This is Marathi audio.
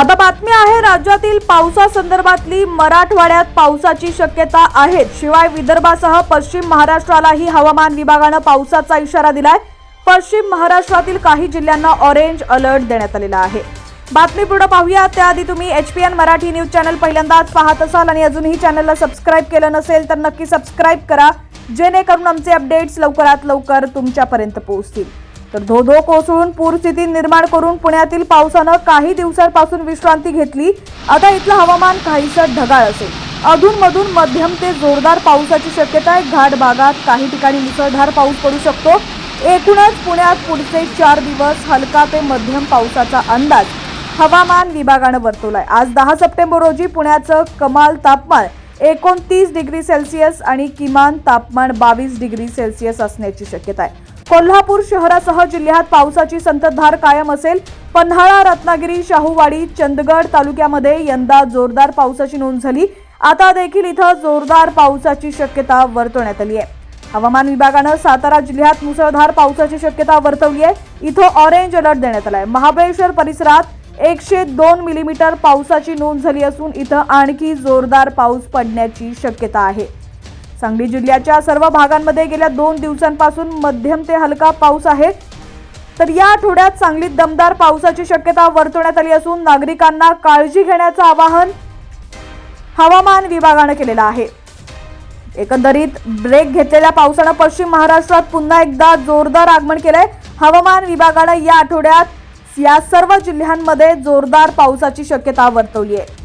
आता बातमी आहे राज्यातील पावसासंदर्भातली मराठवाड्यात पावसाची शक्यता आहे. शिवाय विदर्भासह पश्चिम महाराष्ट्रालाही हवामान विभागानं पावसाचा इशारा दिलाय. पश्चिम महाराष्ट्रातील काही जिल्ह्यांना ऑरेंज अलर्ट देण्यात आलेला आहे. बातमी पूर्ण पाहूया. त्याआधी तुम्ही H P N Marathi news channel पहिल्यांदाच पाहत असाल आणि अजूनही चॅनलला सबस्क्राईब केलं नसेल तर नक्की सबस्क्राईब करा. जेणेकरून आमचे अपडेट्स लवकरात लवकर तुमच्यापर्यंत पोहोचतील. तर धो धो कोसळून पूरस्थिती निर्माण करून पुण्यातील पावसानं काही दिवसांपासून विश्रांती घेतली. आता इथलं हवामान काहीसं ढगाळ असेल. अधूनमधून मध्यम ते जोरदार पावसाची शक्यता आहे. घाट भागात काही ठिकाणी मुसळधार पाऊस पडू शकतो. एकूणच पुण्यात पुढचे चार दिवस हलका ते मध्यम पावसाचा अंदाज हवामान विभागानं वर्तवलाय. आज दहा सप्टेंबर रोजी पुण्याचं कमाल तापमान एकोणतीस डिग्री सेल्सिअस आणि किमान तापमान बावीस डिग्री सेल्सिअस असण्याची शक्यता आहे. कोल्हापूर शहरासह जिल्ह्यात पावसाची संततधार कायम असेल. पन्हाळा रत्नागिरी शाहूवाडी चंदगड तालुक्यामध्ये यंदा जोरदार पावसाची नोंद झाली. आता देखील इथं जोरदार पावसाची शक्यता वर्तवण्यात आली आहे. हवामान विभागानं सातारा जिल्ह्यात मुसळधार पावसाची शक्यता वर्तवली आहे. इथं ऑरेंज अलर्ट देण्यात आलाय. महाबळेश्वर परिसरात एकशे दोन मिलीमीटर पावसाची नोंद झाली असून इथं आणखी जोरदार पाऊस पडण्याची शक्यता आहे. सांगली जिल्ह्याच्या सर्व भागांमध्ये गेल्या दोन दिवसांपासून मध्यम ते हलका पाऊस आहे. तर या आठवड्यात सांगलीत दमदार पावसाची शक्यता वर्तवण्यात आली असून नागरिकांना काळजी घेण्याचं आवाहन हवामान विभागानं केलेलं आहे. एकंदरीत ब्रेक घेतलेल्या पावसानं पश्चिम महाराष्ट्रात पुन्हा एकदा जोरदार आगमन केलंय. हवामान विभागानं या आठवड्यात या सर्व जिल्ह्यांमध्ये जोरदार पावसाची शक्यता वर्तवली आहे.